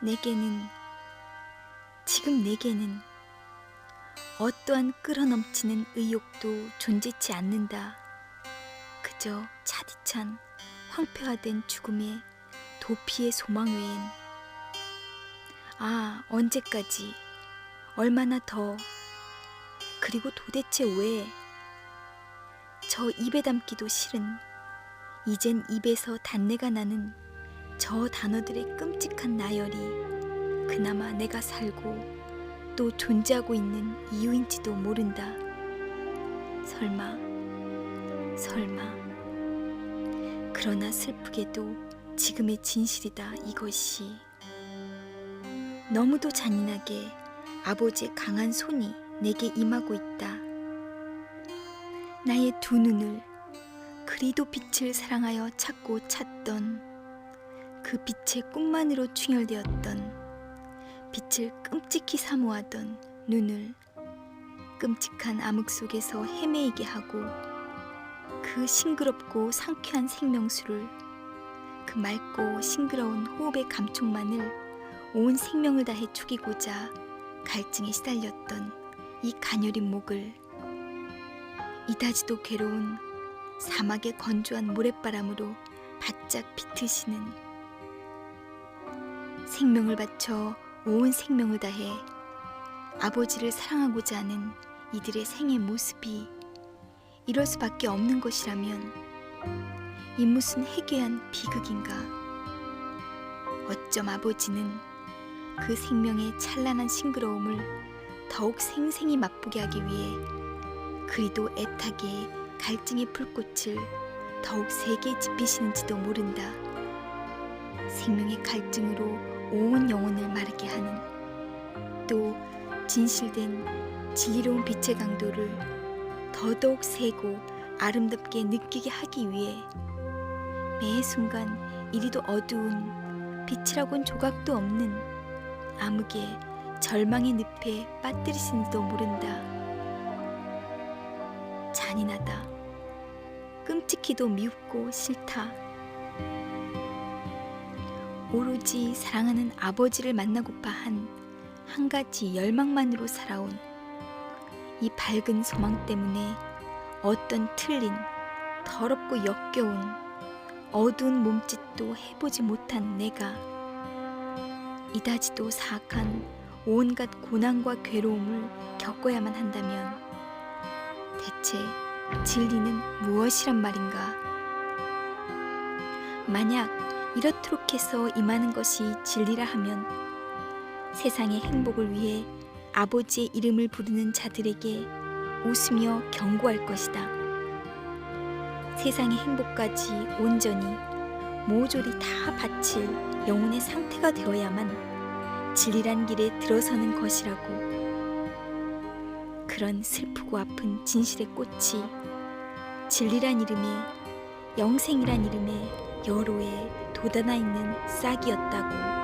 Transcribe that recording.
내게는 지금 내게는 어떠한 끌어넘치는 의욕도 존재치 않는다. 그저 차디찬 황폐화된 죽음의 도피의 소망 외엔 아 언제까지? 얼마나 더? 그리고 도대체 왜? 저 입에 담기도 싫은 이젠 입에서 단내가 나는 저 단어들의 끔찍한 나열이 그나마 내가 살고 또 존재하고 있는 이유인지도 모른다. 설마, 설마. 그러나 슬프게도 지금의 진실이다 이것이. 너무도 잔인하게 아버지의 강한 손이 내게 임하고 있다. 나의 두 눈을 그리도 빛을 사랑하여 찾고 찾던 그 빛의 꿈만으로 충혈되었던 빛을 끔찍히 사모하던 눈을 끔찍한 암흑 속에서 헤매이게 하고 그 싱그럽고 상쾌한 생명수를 그 맑고 싱그러운 호흡의 감촉만을 온 생명을 다해 죽이고자 갈증에 시달렸던 이 가녀린 목을 이다지도 괴로운 사막의 건조한 모래바람으로 바짝 비트시는 생명을 바쳐 온 생명을 다해 아버지를 사랑하고자 하는 이들의 생의 모습이 이럴 수밖에 없는 것이라면 이 무슨 해괴한 비극인가 어쩜 아버지는 그 생명의 찬란한 싱그러움을 더욱 생생히 맛보게 하기 위해 그리도 애타게 갈증의 불꽃을 더욱 세게 지피시는지도 모른다. 생명의 갈증으로 온 영혼을 마르게 하는 또 진실된 진리로운 빛의 강도를 더더욱 세고 아름답게 느끼게 하기 위해 매 순간 이리도 어두운 빛이라곤 조각도 없는 암흑의 절망의 늪에 빠뜨리시는지도 모른다. 잔인하다. 끔찍히도 미흡고 싫다. 오로지 사랑하는 아버지를 만나고파 한 한 가지 열망만으로 살아온 이 밝은 소망 때문에 어떤 틀린 더럽고 역겨운 어두운 몸짓도 해보지 못한 내가 이다지도 사악한 온갖 고난과 괴로움을 겪어야만 한다면 대체 진리는 무엇이란 말인가? 만약 이렇도록 해서 임하는 것이 진리라 하면 세상의 행복을 위해 아버지의 이름을 부르는 자들에게 웃으며 경고할 것이다. 세상의 행복까지 온전히 모조리 다 바칠 영혼의 상태가 되어야만 진리란 길에 들어서는 것이라고. 그런 슬프고 아픈 진실의 꽃이 진리란 이름의 영생이란 이름의 여로에 돋아나 있는 싹이었다고.